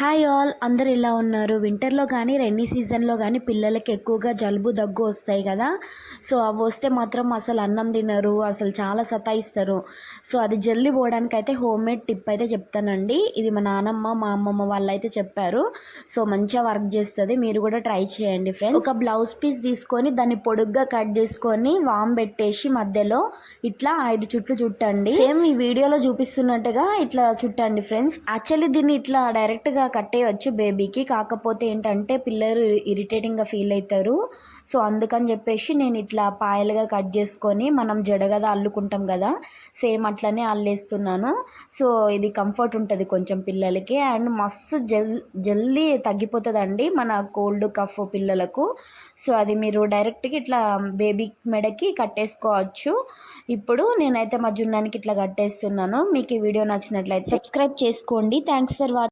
Hi all అందరు ఇలా ఉన్నారు? వింటర్లో కానీ రెన్నీ సీజన్లో కానీ పిల్లలకి ఎక్కువగా జలుబు దగ్గు వస్తాయి కదా? సో అవి వస్తే మాత్రం అసలు అన్నం తినరు అసలు చాలా సతాయిస్తారు. సో అది జల్లి పోవడానికి అయితే హోమ్ మేడ్ టిప్ అయితే చెప్తానండి. ఇది మా నానమ్మ మా అమ్మమ్మ వాళ్ళు అయితే చెప్పారు. సో మంచిగా వర్క్ చేస్తుంది మీరు కూడా ట్రై చేయండి ఫ్రెండ్స్. ఒక బ్లౌజ్ పీస్ తీసుకొని దాన్ని పొడుగ్గా కట్ చేసుకొని వామ్ పెట్టేసి మధ్యలో ఇట్లా ఐదు చుట్లు చుట్టండి. సేమ్ ఈ వీడియోలో చూపిస్తున్నట్టుగా ఇట్లా చుట్టండి ఫ్రెండ్స్. యాక్చువల్లీ దీన్ని ఇట్లా డైరెక్ట్గా కట్టేయచ్చు బేబీకి. కాకపోతే ఏంటంటే పిల్లలు ఇరిటేటింగ్గా ఫీల్ అవుతారు సో అందుకని చెప్పేసి నేను ఇట్లా పాయలుగా కట్ చేసుకొని మనం జడగదా అల్లుకుంటాం కదా సేమ్ అట్లనే అల్లేస్తున్నాను. సో ఇది కంఫర్ట్ ఉంటుంది కొంచెం పిల్లలకి. అండ్ మస్తు జల్ జల్దీ తగ్గిపోతుందండి మన కోల్డ్ కఫ్ పిల్లలకు. సో అది మీరు డైరెక్ట్గా ఇట్లా బేబీ మెడకి కట్టేసుకోవచ్చు. ఇప్పుడు నేనైతే మా జున్నానికి ఇట్లా కట్టేస్తున్నాను. మీకు ఈ వీడియో నచ్చినట్లయితే సబ్స్క్రైబ్ చేసుకోండి. Thanks for watching